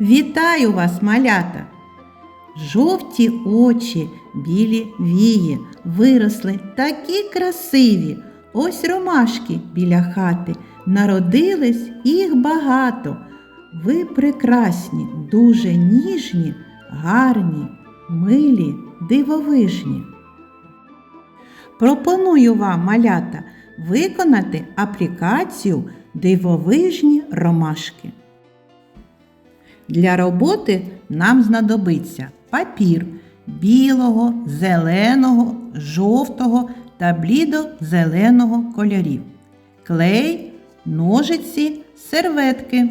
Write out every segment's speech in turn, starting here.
Вітаю вас, малята! Жовті очі, білі вії, виросли такі красиві. Ось ромашки біля хати. Народились їх багато. Ви прекрасні, дуже ніжні, гарні, милі, дивовижні. Пропоную вам, малята, виконати аплікацію Дивовижні ромашки. Для роботи нам знадобиться папір білого, зеленого, жовтого та блідо-зеленого кольорів, клей, ножиці, серветки.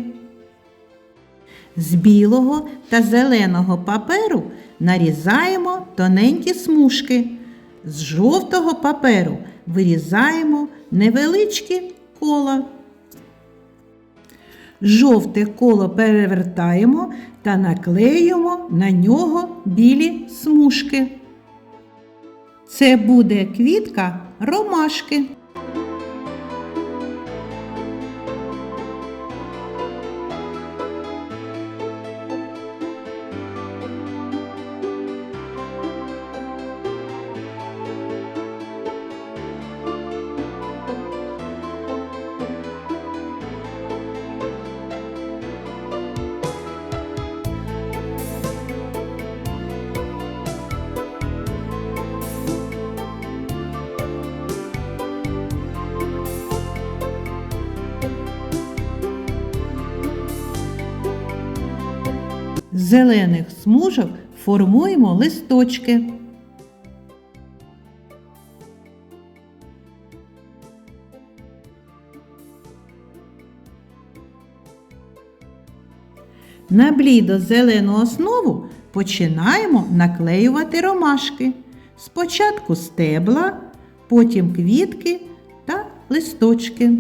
З білого та зеленого паперу нарізаємо тоненькі смужки. З жовтого паперу вирізаємо невеличкі кола. Жовте коло перевертаємо та наклеюємо на нього білі смужки. Це буде квітка ромашки. Зелених смужок формуємо листочки. На блідо-зелену основу починаємо наклеювати ромашки. Спочатку стебла, потім квітки та листочки.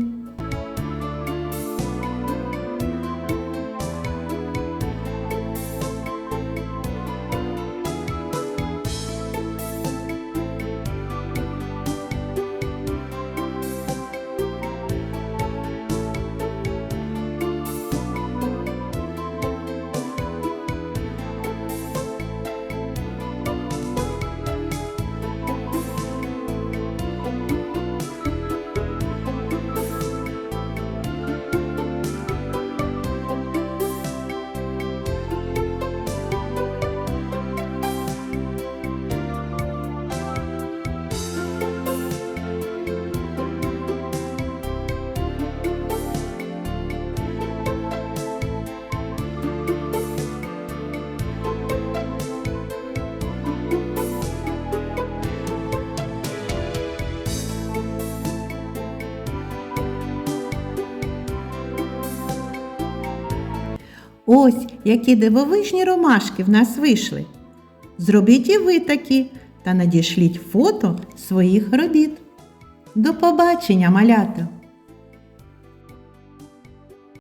Ось які дивовижні ромашки в нас вийшли. Зробіть і ви такі та надішліть фото своїх робіт. До побачення, малята!